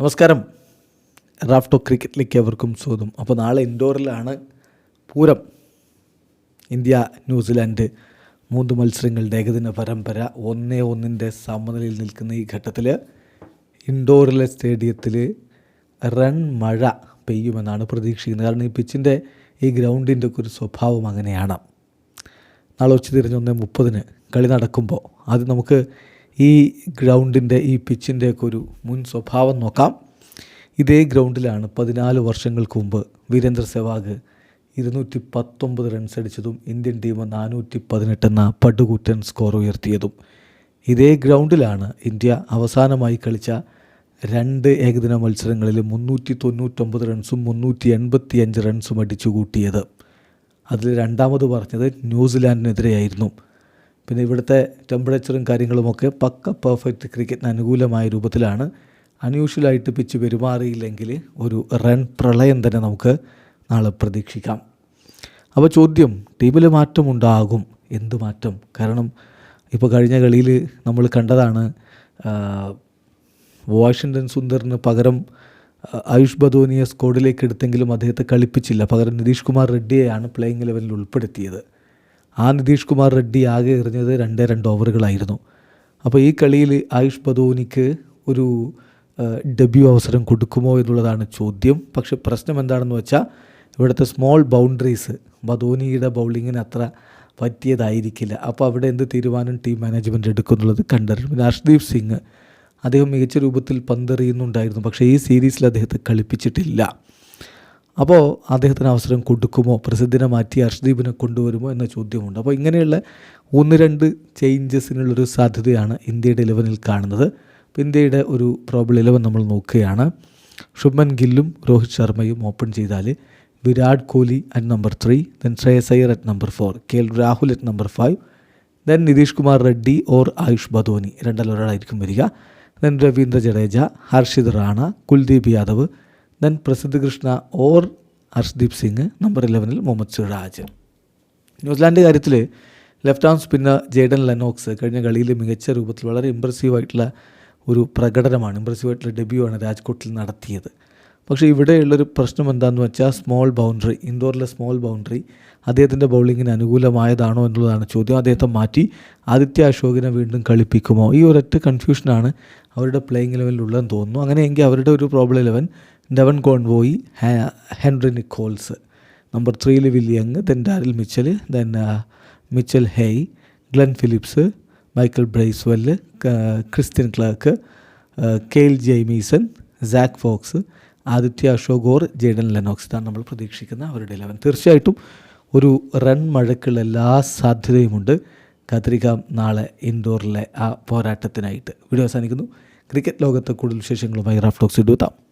നമസ്കാരം. റാഫ്റ്റോ ക്രിക്കറ്റിലേക്ക് അവർക്കും സ്വാഗതം. അപ്പോൾ നാളെ ഇൻഡോറിലാണ് പൂരം. ഇന്ത്യ ന്യൂസിലാൻഡ് മൂന്ന് മത്സരങ്ങളുടെ ഏകദിന പരമ്പര ഒന്നേ ഒന്നിന്റെ സമനിലയിൽ നിൽക്കുന്ന ഈ ഘട്ടത്തിൽ ഇൻഡോറിലെ സ്റ്റേഡിയത്തിൽ റൺ മഴ പെയ്യുമെന്നാണ് പ്രതീക്ഷിക്കുന്നത്. കാരണം ഈ പിച്ചിന്റെ ഈ ഗ്രൗണ്ടിന്റെ ഒക്കെ ഒരു സ്വഭാവം അങ്ങനെയാണ്. നാളെ ഉച്ച തിരിഞ്ഞ് ഒന്നേ മുപ്പതിന് കളി നടക്കുമ്പോൾ ആദ്യം നമുക്ക് ഈ ഗ്രൗണ്ടിന്റെ ഈ പിച്ചിന്റെ ഒക്കെ ഒരു മുൻ സ്വഭാവം നോക്കാം. ഇതേ ഗ്രൗണ്ടിലാണ് പതിനാല് വർഷങ്ങൾക്ക് മുമ്പ് വീരേന്ദ്ര സെവാഗ് ഇരുന്നൂറ്റി പത്തൊമ്പത് റൺസ് അടിച്ചതും ഇന്ത്യൻ ടീം നാനൂറ്റി പതിനെട്ട് എന്ന പടുകൂറ്റൻ സ്കോർ ഉയർത്തിയതും. ഇതേ ഗ്രൗണ്ടിലാണ് ഇന്ത്യ അവസാനമായി കളിച്ച രണ്ട് ഏകദിന മത്സരങ്ങളിൽ മുന്നൂറ്റി തൊണ്ണൂറ്റൊമ്പത് റൺസും മുന്നൂറ്റി എൺപത്തി അഞ്ച് റൺസും അടിച്ചു കൂട്ടിയത് അതിൽ രണ്ടാമത് പറഞ്ഞത് ന്യൂസിലാൻഡിനെതിരെയായിരുന്നു. പിന്നെ ഇവിടുത്തെ ടെമ്പറേച്ചറും കാര്യങ്ങളുമൊക്കെ പക്ക പെർഫെക്റ്റ് ക്രിക്കറ്റിന് അനുകൂലമായ രൂപത്തിലാണ്. അൺയൂഷ്വലായിട്ട് പിച്ച് പെരുമാറിയില്ലെങ്കിൽ ഒരു റൺ പ്രളയം തന്നെ നമുക്ക് നാളെ പ്രതീക്ഷിക്കാം. അപ്പോൾ ചോദ്യം ടീമിൽ മാറ്റമുണ്ടാകും എന്ത് മാറ്റം? കാരണം ഇപ്പോൾ കഴിഞ്ഞ കളിയിൽ നമ്മൾ കണ്ടതാണ് വാഷിങ്ടൺ സുന്ദറിന് പകരം ആയുഷ് ബദോനിയെ സ്ക്വാഡിലേക്ക് എടുത്തെങ്കിലും അദ്ദേഹത്തെ കളിപ്പിച്ചില്ല. പകരം നിതീഷ് കുമാർ റെഡ്ഡിയെയാണ് പ്ലേയിങ് ലെവലിൽ ഉൾപ്പെടുത്തിയത്. ആ നിതീഷ് കുമാർ റെഡ്ഡി ആകെ എറിഞ്ഞത് രണ്ട് രണ്ട് ഓവറുകളായിരുന്നു. അപ്പോൾ ഈ കളിയിൽ ആയുഷ് ബദോനിക്ക് ഒരു ഡെബ്യൂ അവസരം കൊടുക്കുമോ എന്നുള്ളതാണ് ചോദ്യം. പക്ഷേ പ്രശ്നം എന്താണെന്ന് വെച്ചാൽ ഇവിടുത്തെ സ്മോൾ ബൗണ്ടറീസ് ബദോനിയുടെ ബൗളിങ്ങിന് അത്ര പറ്റിയതായിരിക്കില്ല. അപ്പോൾ അവിടെ എന്ത് തീരുമാനം ടീം മാനേജ്മെന്റ് എടുക്കുന്നുള്ളത് കണ്ടറിയും പിന്നെ ഹർഷ്ദീപ് സിംഗ് അദ്ദേഹം മികച്ച രൂപത്തിൽ പന്തെറിയുന്നുണ്ടായിരുന്നു. പക്ഷേ ഈ സീരീസിൽ അദ്ദേഹത്തെ കളിപ്പിച്ചിട്ടില്ല. അപ്പോൾ അദ്ദേഹത്തിന് അവസരം കൊടുക്കുമോ? പ്രസിദ്ധനെ മാറ്റി അർഷദീപിനെ കൊണ്ടുവരുമോ എന്ന ചോദ്യമുണ്ട്. അപ്പോൾ ഇങ്ങനെയുള്ള ഒന്ന് രണ്ട് ചേഞ്ചസിനുള്ളൊരു സാധ്യതയാണ് ഇന്ത്യയുടെ ഇലവനിൽ കാണുന്നത്. അപ്പോൾ ഇന്ത്യയുടെ ഒരു പ്രോബിൾ ഇലവൻ നമ്മൾ നോക്കുകയാണ്. ശുഭ്മൻ ഗില്ലും രോഹിത് ശർമ്മയും ഓപ്പൺ ചെയ്താൽ Virat Kohli at number three then Shreyas Iyer at number four K L Rahul at number five then Nitish Kumar Reddy or Ayush Badoni രണ്ടാലൊരാളായിരിക്കും വരിക. Then Ravindra Jadeja Harshit Rana Kuldeep Yadav then Prasidh Krishna or Harshdeep Singh number ഇലവനിൽ Mohammed Siraj New Zealand കാര്യത്തിൽ left arm spinner Jayden Lennox കഴിഞ്ഞ കളിയിൽ മികച്ച രൂപത്തിൽ വളരെ impressive ആയിട്ടുള്ള ഒരു പ്രകടനമാണ്. ഇമ്പ്രസീവ് ആയിട്ടുള്ള ഡെബ്യൂ ആണ് രാജ്കോട്ടിൽ നടത്തിയത്. പക്ഷേ ഇവിടെയുള്ളൊരു പ്രശ്നം എന്താണെന്ന് വെച്ചാൽ സ്മോൾ ബൗണ്ടറി ഇൻഡോറിലെ സ്മോൾ ബൗണ്ടറി അദ്ദേഹത്തിന്റെ ബൗളിങ്ങിന് അനുകൂലമായതാണോ എന്നുള്ളതാണ് ചോദ്യം. അദ്ദേഹത്തെ മാറ്റി ആദിത്യ അശോകിനെ വീണ്ടും കളിപ്പിക്കുമോ? ഈ ഒരൊറ്റ കൺഫ്യൂഷനാണ് അവരുടെ പ്ലേയിങ് ലെവലിലുള്ളതെന്ന് തോന്നുന്നു. അങ്ങനെയെങ്കിൽ അവരുടെ ഒരു problem eleven Devon Conway Henry Nicholls. Number ത്രീയിൽ Williamson then Daryl Mitchell then Mitchell Hay Glenn Phillips Michael Bracewell Kristian Clarke Kyle Jamieson Zak Foulkes Aditya Ashok or Jayden Lennox ഇതാണ് നമ്മൾ പ്രതീക്ഷിക്കുന്ന അവരുടെ ഇലവൻ തീർച്ചയായിട്ടും ഒരു റൺ മഴയ്ക്കുള്ള എല്ലാ സാധ്യതയുമുണ്ട്. കാത്തിരിക്കാം നാളെ ഇൻഡോറിലെ ആ പോരാട്ടത്തിനായിട്ട്. വീഡിയോ അവസാനിക്കുന്നു. ക്രിക്കറ്റ് ലോകത്തെ കൂടുതൽ വിശേഷങ്ങളുമായി റാഫ്റ്റോക്സ് ഇടുത്താം